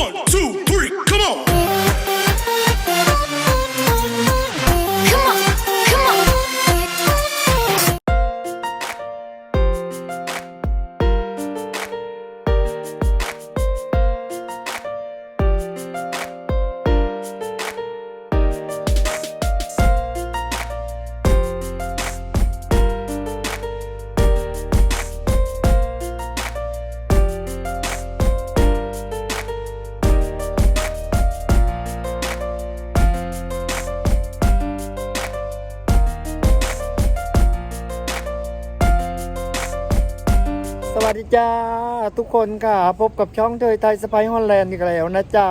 One, two, จ้าทุกคนค่ะ พบกับช่องเทยไทยสไปฮอลแลนด์อีกแล้วนะจ้า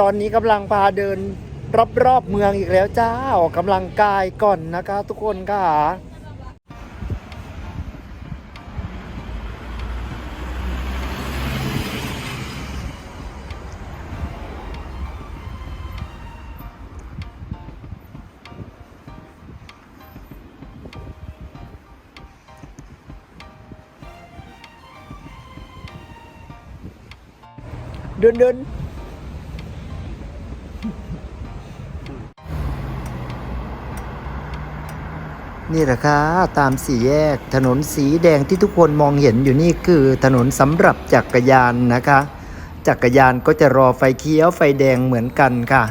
ตอนนี้กำลังพาเดินรอบๆเมืองอีกแล้วจ้าออกกำลังกายก่อนนะคะ ทุกคนค่ะ เดินเดินนี่แหละค่ะตามสี่แยก ถนนสีแดงที่ทุกคนมองเห็นอยู่นี่คือถนนสำหรับจักรยานนะคะ จักรยานก็จะรอไฟเขียวไฟแดงเหมือนกันค่ะ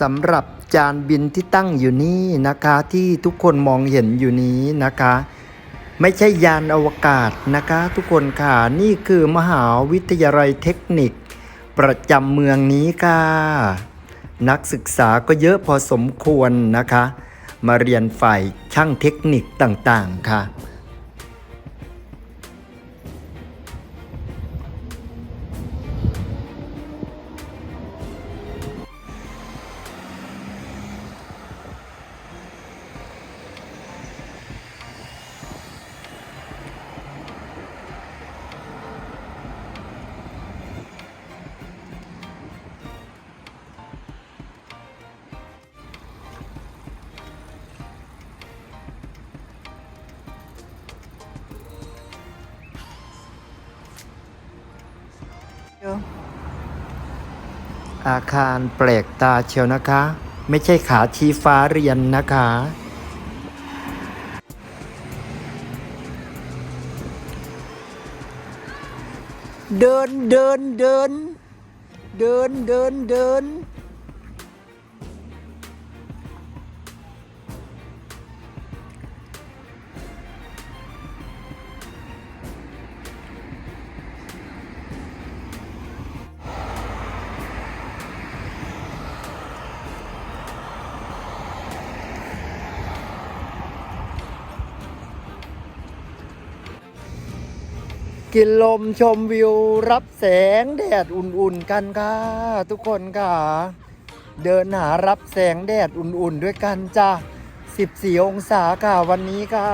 สำหรับ จานบินที่ตั้งอยู่นี่นะคะ ที่ทุกคนมองเห็นอยู่นี้นะคะ ไม่ใช่ยานอวกาศนะคะ ทุกคนค่ะนี่คือมหาวิทยาลัยเทคนิค ประจำเมืองนี้ค่ะ นักศึกษาก็เยอะพอสมควรนะคะ มาเรียนฝ่ายช่างเทคนิคต่างๆค่ะ อาคารแปลกตาเชียวนะคะ ไม่ใช่ขาชี้ฟ้าเรียนนะคะ เดินเดินเดิน เดินเดินเดิน กินลมชมวิวรับแสงแดดอุ่นๆกันค่ะ ทุกคนค่ะ เดินหารับแสงแดดอุ่นๆด้วยกันจ้า14 องศาค่ะวันนี้ค่ะ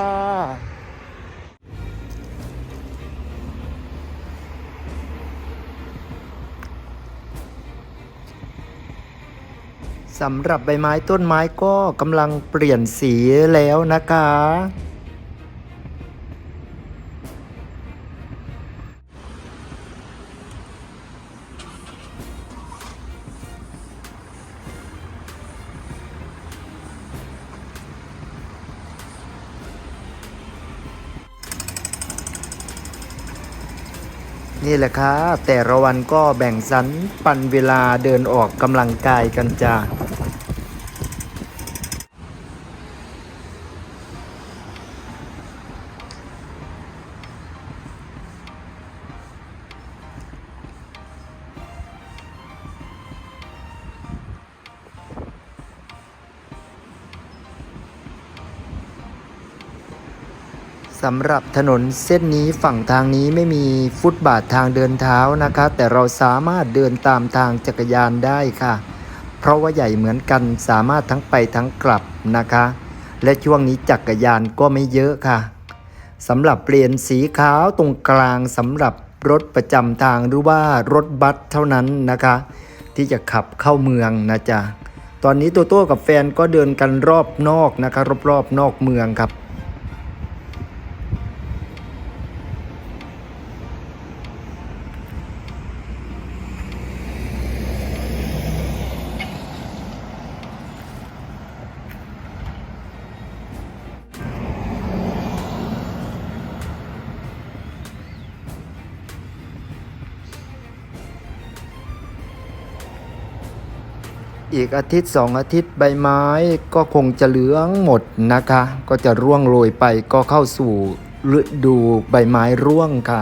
สำหรับใบไม้ต้นไม้ก็กำลังเปลี่ยนสีแล้วนะคะ นี่แหละค่ะแต่ละวันก็แบ่งสรรปันเวลาเดินออกกำลังกายกันจ้า สำหรับถนนเส้นนี้ฝั่งทางนี้ไม่มีฟุตบาททางเดินเท้านะคะ แต่เราสามารถเดินตามทางจักรยานได้ค่ะ เพราะว่าใหญ่เหมือนกันสามารถทั้งไปทั้งกลับนะคะ และช่วงนี้จักรยานก็ไม่เยอะค่ะสำหรับเปลี่ยนสีขาวตรงกลางสำหรับรถประจำทางหรือว่ารถบัสเท่านั้นนะคะ ที่จะขับเข้าเมืองนะจ๊ะตอนนี้โตโต้กับแฟนก็เดินกันรอบนอกนะคะรอบๆนอกเมืองครับ อีกอาทิตย์สองอาทิตย์ใบไม้ก็คงจะเหลืองหมดนะคะ ก็จะร่วงโรยไปก็เข้าสู่ฤดูใบไม้ร่วงค่ะ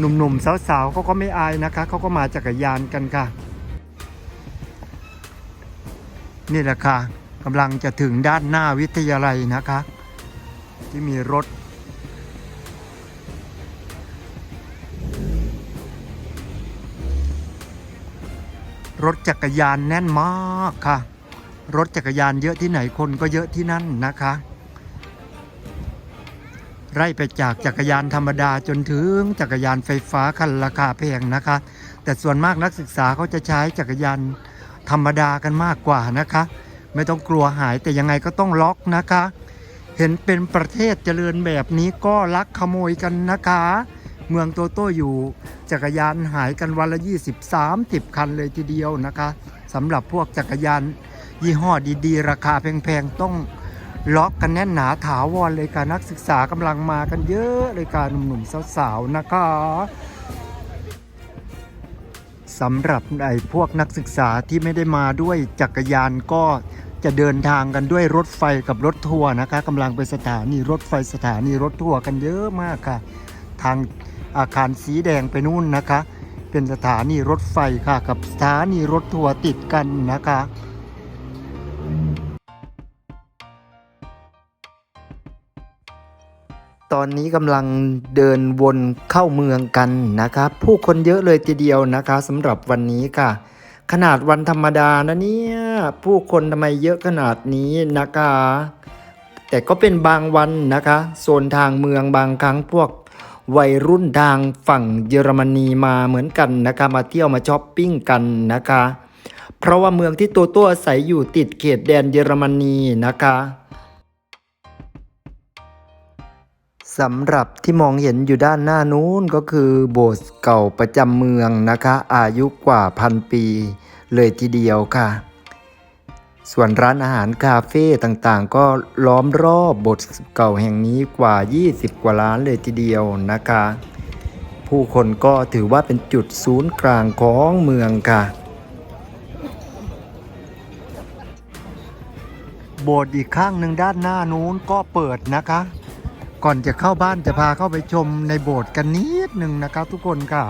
หนุ่มๆ สาวๆเขาก็ไม่อายนะคะเขาก็มาจักรยานกันค่ะ นี่แหละค่ะกำลังจะถึงด้านหน้าวิทยาลัยนะคะ ที่มีรถ รถจักรยานแน่นมากค่ะ รถจักรยานเยอะที่ไหนคนก็เยอะที่นั่นนะคะ ไล่ไปจากจักรยานธรรมดาจนถึงจักรยานไฟฟ้าคันราคาแพงนะคะ แต่ส่วนมากนักศึกษาเขาจะใช้จักรยานธรรมดากันมากกว่านะคะ ไม่ต้องกลัวหายแต่ยังไงก็ต้องล็อกนะคะ เห็นเป็นประเทศเจริญแบบนี้ก็ลักขโมยกันนะคะ เมืองโตโต้อยู่ จักรยานหายกันวันละ 20 30 คันเลยทีเดียวนะคะสำหรับพวกจักรยานยี่ห้อดีๆ ราคาแพงๆต้อง ล็อกกันแน่นหนาถาวรเลยค่ะนักศึกษากำลังมากันเยอะเลยค่ะหนุ่มๆสาวๆนะคะสำหรับไอ้พวกนักศึกษาที่ไม่ได้มาด้วยจักรยานก็จะเดินทางกันด้วยรถไฟกับรถทัวร์นะคะกำลังไปสถานีรถไฟสถานีรถทัวร์กันเยอะมากค่ะ ทางอาคารสีแดงไปนู่นนะคะ เป็นสถานีรถไฟค่ะกับสถานีรถทัวร์ติดกันนะคะ ตอนนี้กำลังเดินวนเข้าเมืองกันนะครับ ผู้คนเยอะเลยทีเดียวนะคะสำหรับวันนี้ค่ะ ขนาดวันธรรมดานะเนี่ยผู้คนทำไมเยอะขนาดนี้นะคะ แต่ก็เป็นบางวันนะคะโซนทางเมืองบางครั้งพวกวัยรุ่นทางฝั่งเยอรมนีมาเหมือนกันนะคะมาเที่ยวมาช้อปปิ้งกันนะคะ เพราะว่าเมืองที่โตโต้อาศัยอยู่ติดเขตแดนเยอรมนีนะคะ สำหรับที่มองเห็นอยู่ด้านหน้านู้นก็คือโบสถ์เก่าประจำเมืองนะคะ อายุกว่าพันปีเลยทีเดียวค่ะ ส่วนร้านอาหารคาเฟ่ต่างๆ ก็ล้อมรอบโบสถ์เก่าแห่งนี้กว่า 20 กว่าล้านเลยทีเดียวนะคะ ผู้คนก็ถือว่าเป็นจุดศูนย์กลางของเมืองค่ะโบสถ์อีกข้างหนึ่งด้านหน้านู้นก็เปิดนะคะ ก่อนจะเข้าบ้านจะพาเข้าไปชมในโบสถ์กันนิดหนึ่งนะครับทุกคนค่ะ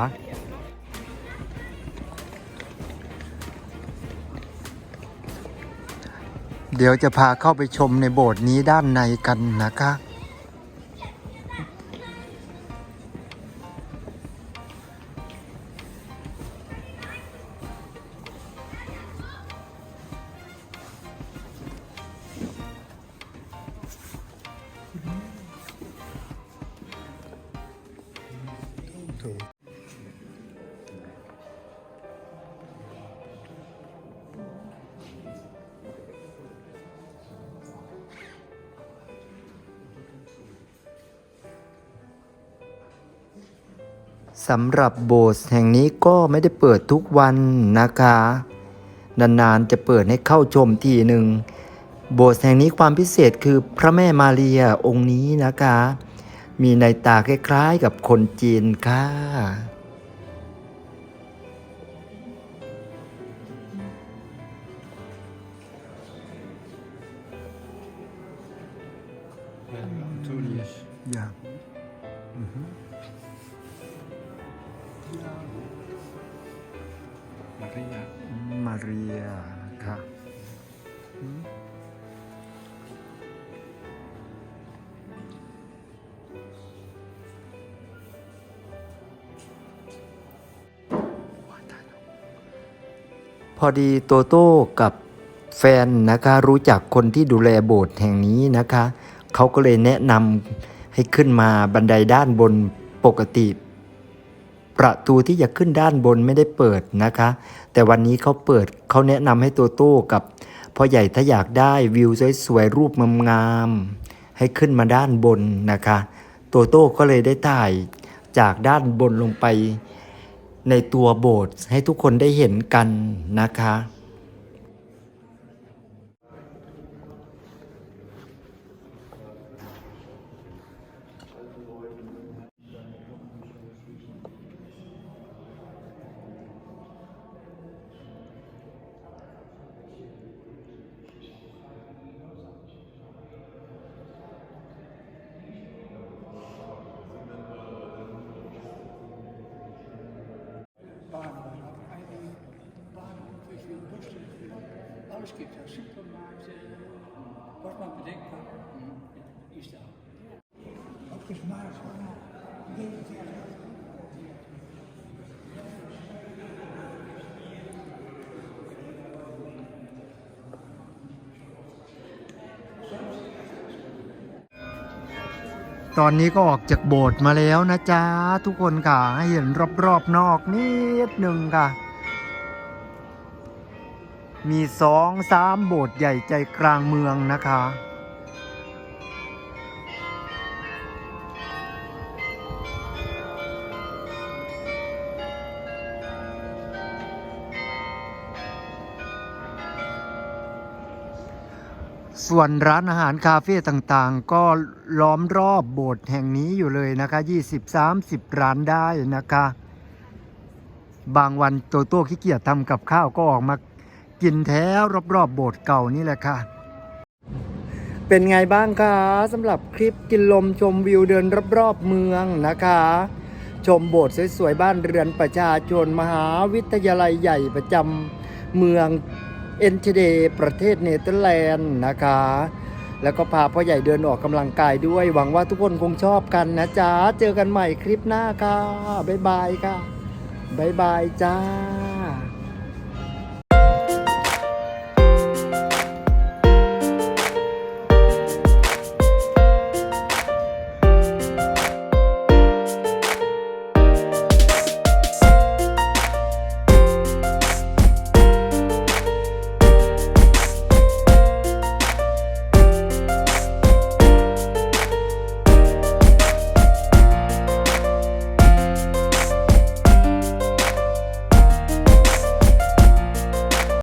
เดี๋ยวจะพาเข้าไปชมในโบสถ์นี้ด้านในกันนะคะ สำหรับโบสถ์แห่งนี้ก็ไม่ได้เปิดทุกวันนะคะ นานๆจะเปิดให้เข้าชมทีหนึ่ง โบสถ์แห่งนี้ความพิเศษคือพระแม่มาเรียองค์นี้นะคะ มีในตาคล้ายๆกับคนจีนค่ะ Ja. Mhm. พอดีโตโต้กับแฟนนะคะรู้จักคนที่ดูแลโบสถ์แห่งนี้นะคะเขาก็เลยแนะนำให้ขึ้นมาบันไดด้านบนปกติ ประตูที่จะขึ้นด้านบนไม่ได้เปิดนะคะ แต่วันนี้เขาเปิดเขาแนะนำให้โตโต้กับพ่อใหญ่ถ้าอยากได้วิวสวยๆรูปงามๆให้ขึ้นมาด้านบนนะคะ โตโต้ก็เลยได้ถ่ายจากด้านบนลงไป ในตัวโบสถ์ให้ทุกคนได้เห็นกันนะคะ Alles gibt es, Supermarkt, äh, was man bedenkt, ist da. Ook is maar zo. Ja. ตอนนี้ก็ออกจากโบสถ์มาแล้วนะจ๊ะ ทุกคนค่ะ ให้เห็นรอบๆนอกนิดหนึ่งค่ะ มีสองสามโบสถ์ใหญ่ใจกลางเมืองนะคะ ส่วนร้านอาหารคาเฟ่ต่างๆ ก็ล้อมรอบโบสถ์แห่งนี้อยู่เลยนะคะ 20-30 ร้านได้นะคะ บางวันโตโต้ขี้เกียจทำกับข้าวก็ออกมา กินแถวรอบๆโบสถ์เก่านี่แหละค่ะ เป็นไงบ้างคะสำหรับคลิปกินลมชมวิวเดินรอบๆเมืองนะคะ ชมโบสถ์สวยๆบ้านเรือนประชาชนมหาวิทยาลัยใหญ่ประจำเมืองเอนเทเดประเทศเนเธอร์แลนด์นะคะ แล้วก็พาพ่อใหญ่เดินออกกำลังกายด้วย หวังว่าทุกคนคงชอบกันนะจ๊ะ เจอกันใหม่คลิปหน้าค่ะ บ๊ายบายค่ะ บ๊ายบายจ้า